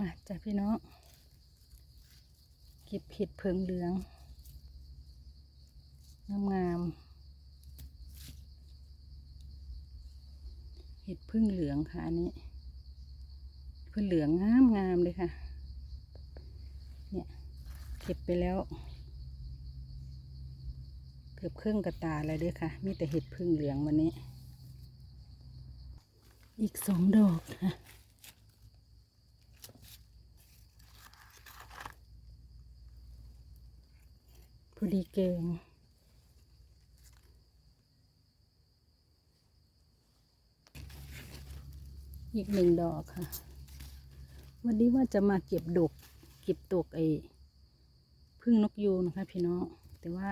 มาจ้ะพี่น้องเก็บเห็ดเพิงเหลืองงามๆเห็ดพึ่งเหลืองค่ะอันนี้พึ่งเหลืองงามงามเลยค่ะ เนี่ยเก็บไปแล้ว เกือบครึ่งกระตาเลยด้วยค่ะ มีแต่เห็ดพึ่งเหลืองวันนี้ อีกสองดอกค่ะ อดีเกงอีกหนึ่งดอกค่ะ วันนี้ว่าจะมาเก็บดก เก็บตกไอ้พึ่งนกยูงนะคะพี่น้อง แต่ว่า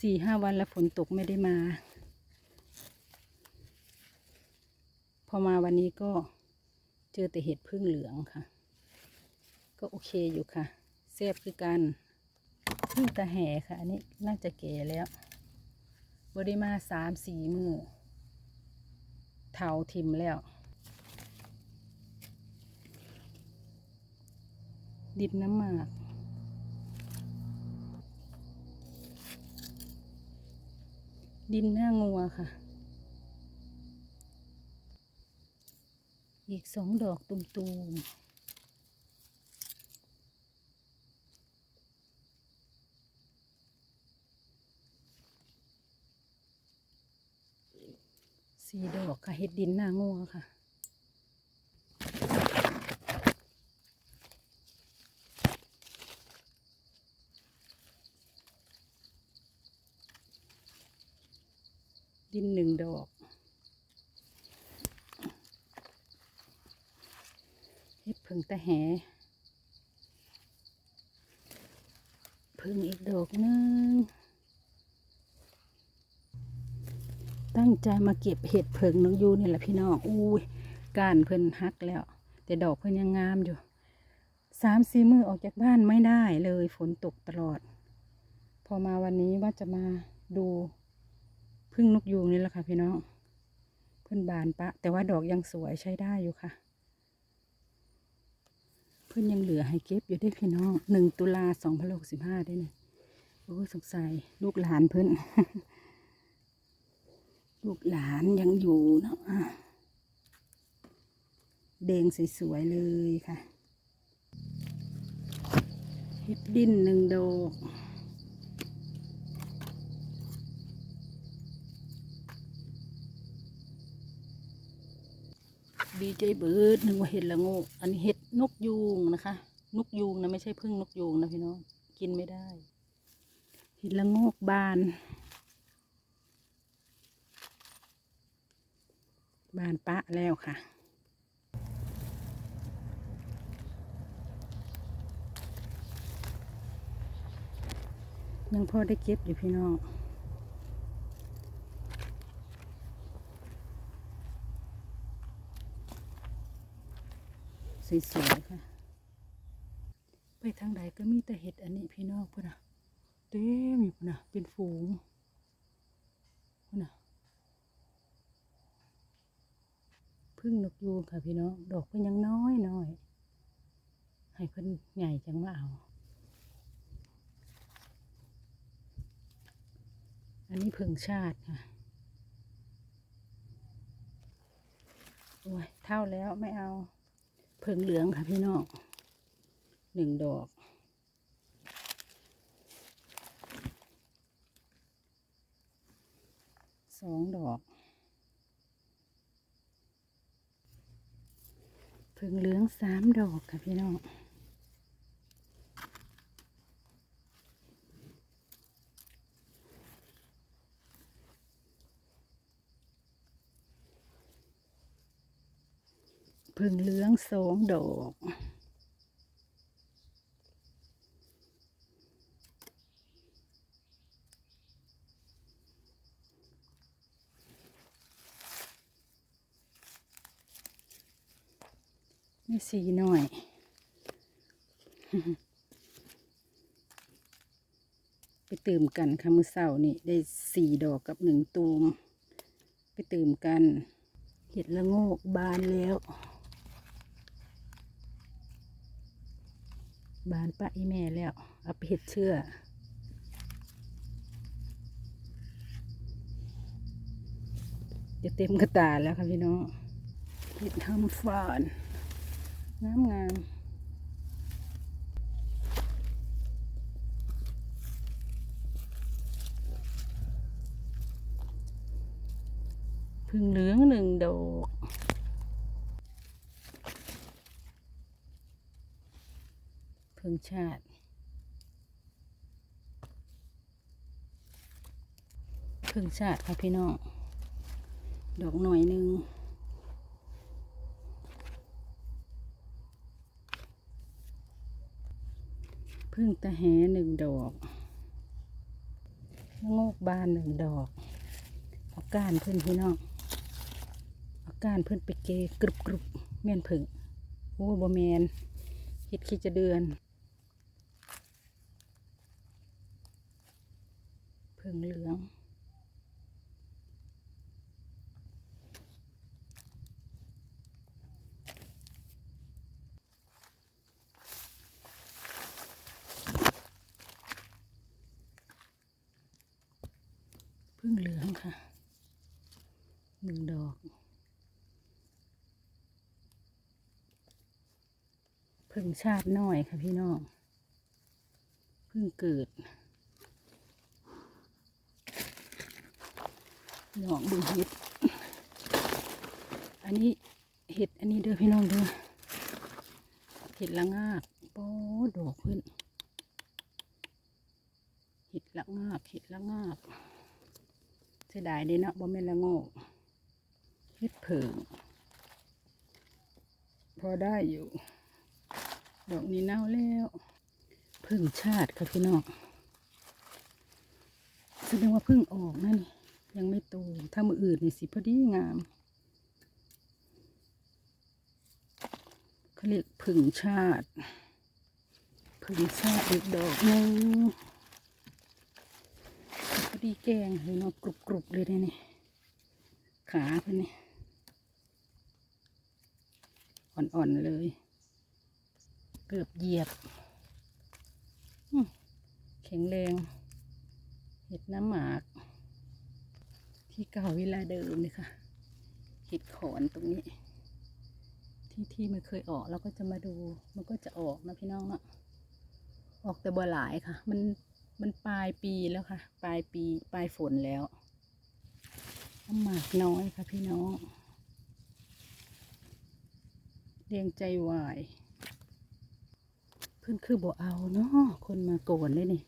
สี่ห้าวันแล้วฝนตกไม่ได้มา พอมาวันนี้ก็เจอแต่เห็ดพึ่งเหลืองค่ะ ก็โอเคอยู่ค่ะแซ่บคือกัน พึ่งตาแห่ค่ะ อันนี้น่าจะแก่แล้วบได้มาสามสีมือเถาทิมแล้ว ดิบน้ำหมากดินหน้างัวค่ะ อีกสองดอกตุ่มๆ สีดอกค่ะเห็ดดินหน้างัวค่ะดินหนึ่งดอกเฮ็ดผึ่งตะแหผึ่งอีกดอกหนึง ตั้งใจมาเก็บเห็ดเผิงน้องยูนี่แหละพี่น้องอุ้ยก้านเพิ่นหักแล้ว แต่ดอกเพิ่นยังงามอยู่สามสี่มือออกจากบ้านไม่ได้เลยฝนตกตลอด พอมาวันนี้ว่าจะมาดูพึ่งนกยูงนี่แหละค่ะพี่น้องเพื่อนบานปะ แต่ว่าดอกยังสวยใช้ได้อยู่ค่ะ เพื่อนยังเหลือให้เก็บอยู่ได้พี่น้องหนึ่งตุลาสองพันหกสิบห้าได้เนี่ยโอ้สงสัยลูกหลานเพื่อน ลูกหลานยังอยู่เนาะอะแดงสวยๆเลยค่ะเฮ็ดดินหนึ่งดอกดีใจเบิดนึกว่าเห็ดละงกอันนี้เห็ดนกยูงนะคะ นกยูงนะไม่ใช่พึ่งนกยูงนะพี่น้อง กินไม่ได้ เห็ดละงกบาน บานปะแล้วค่ะยังพอได้เก็บอยู่พี่น้องสวยๆค่ะ ไปทางใดก็มีแต่เห็ดอันนี้พี่น้องพุ่นนะเต็มอยู่พุ่นนะเป็นฝูงพุ่นนะ พึ่งนกยูงค่ะพี่น้อง ดอกเพิ่นยังน้อยน้อย ให้เพิ่นใหญ่จังว่าเอา อันนี้พึ่งชาติค่ะ โอ้ย เท่าแล้วไม่เอาเพิงเหลืองค่ะพี่น้องหนึ่งดอกสองดอก ผึ่งเหลืองสามดอกค่ะพี่น้องพึ่งเหลืองสองดอก สีหน่อย ไปตื่มกันค่ะมือเสานี่ ได้สี่ดอกกับหนึ่งตูม ไปตื่มกัน เห็ดละโงกบานแล้ว บานปะอีแม่แล้ว เอาไปเห็ดเชื่อจะเต็มกระตาแล้วค่ะพี่น้องเห็ดทำฟาน งามงามพึ่งเหลืองหนึ่งดอกพึ่งชาติพึ่งชาติค่ะพี่น้อง ดอกหน่อยหนึ่ง พึ่งตะแหหนึ่งดอกละโงกบานหนึ่งดอกเอาก้านเพื่อนพี่น้องเอาก้านเพื่อนไปเกกรุบกรุบเมียนผึ่งโอ้บอแมนคิดคิดจะเดือนผึ่งเหลือง พึ่งเหลืองค่ะหนึ่งดอกพึ่งชาติน้อยค่ะพี่น้องพึ่งเกิดดอกบึงเห็ด อันนี้เห็ดอันนี้เด้อพี่น้องเด้อเห็ดละงากโป้ดอกขึ้น เห็ดละงากเห็ดละงากเสียดายเดีเนาะบ่แม่นละโง่เฮ็ดเผิงพอได้อยู่ ดอกนี้เน่าแล้วพึ่งชาติค่ะพี่น้องแสดงว่าพึ่งออกนั่นยังไม่โตถ้ามืออื่นนี่สิพอดีงามเขาเรียกพึ่งชาติ พึ่งชาติอีกดอกหนึง ดีแกงเห็นเนาะกรุบกรุบๆเลยเนี่ยนี่ขาเพื่อนนี่อ่อนๆเลย เกือบเหยียบแข็งแรง เห็ดน้ำหมาก ที่เก่าเวลาเดิมเลยค่ะ เห็ดขอนตรงนี้ ที่ที่ไม่เคยออกเราก็จะมาดู มันก็จะออกนะพี่น้องเนาะออกแต่บ่หลายค่ะ มัน มันปลายปีแล้วค่ะ ปลายปีปลายฝนแล้วหมากน้อยค่ะพี่น้องเรียงใจวาย เพื่อนคือบ่เอาเนาะคนมาก่อนเลยนี่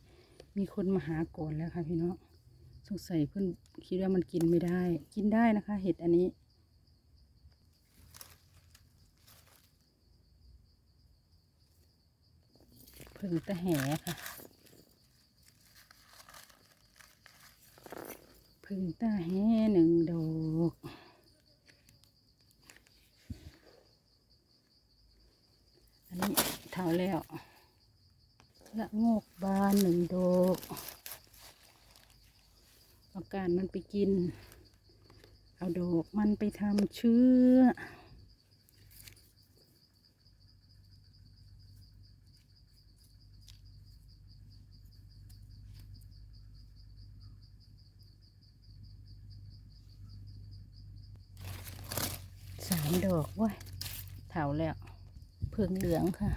มีคนมาหาก่อนแล้วค่ะพี่น้องสงสัยเพื่อนคิดว่ามันกินไม่ได้ กินได้นะคะ เห็ดอันนี้เพึ่งตะแหค่ะ พึ่งตาแห่หนึ่งดอกอันนี้เท่าแล้วละโงกบานหนึ่งดอกเอาการมันไปกิน เอาดอกมันไปทำเชื้อ สามดอกว้ยเถาแล้วเพิงเหลืองค่ะ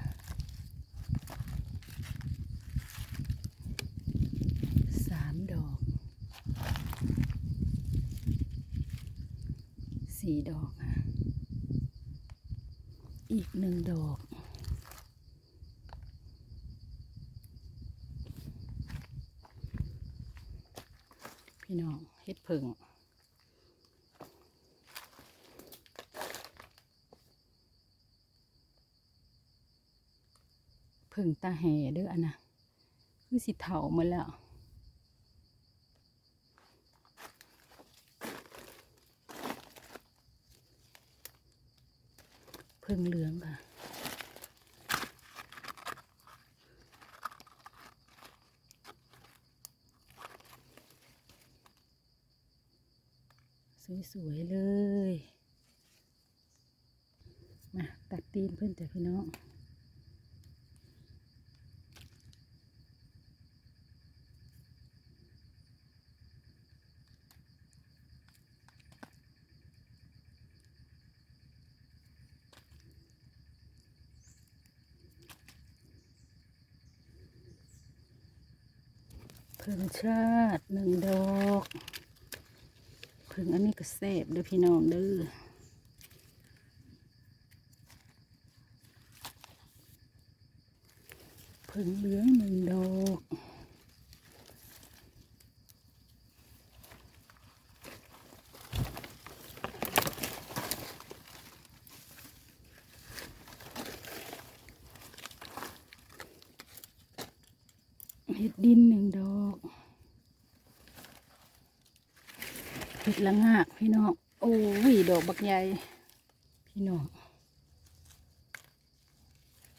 สามดอก สี่ดอก อีกหนึ่งดอกพี่น้องเฮ็ดเพิง งตาแห่เด้ออันนะคือสิเถาหมาแล้วเพิ่งเหลืองค่ะสวยๆเลย มาตัดตีนเพื่อนแต่พี่น้อง พึ่งชาติหนึ่งดอกพึ่งอันนี้ก็แซ่บเด้อพี่น้องเด้อพึ่งเหลืองหนึ่งดอก เห็ดดินหนึ่งดอกเห็ดละงากพี่น้องโอ้ยดอกบักใหญ่พี่น้อง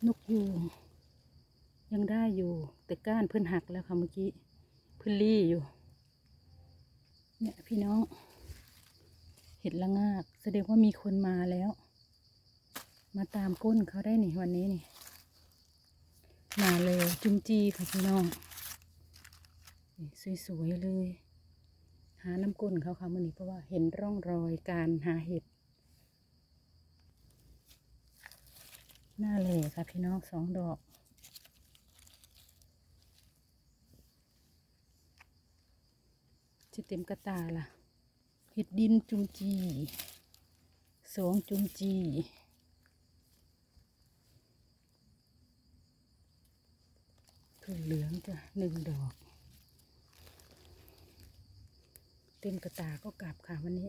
นกยูงยังได้อยู่ แต่ก้านเพิ่นหักแล้วค่ะเมื่อกี้เพิ่นรี่อยู่ เนี่ยพี่น้อง เห็ดละงาก แสดงว่ามีคนมาแล้ว มาตามก้นเขาได้นี่วันนี้นี่มาเลยจุมจีค่ะพี่น้อง สวยๆเลย หาน้ำก้นเขาค่ะมื่อนี้เพราะว่าเห็นร่องรอยการหาเห็ดหน้าเหล่ค่ะพี่น้องสองดอกจะเต็มกระตาล่ะ เห็ดดินจุมจีสองจุมจีถั่วเหลืองจ้ะหนึ่งดอก เต็มกระตาก็กลับค่ะวันนี้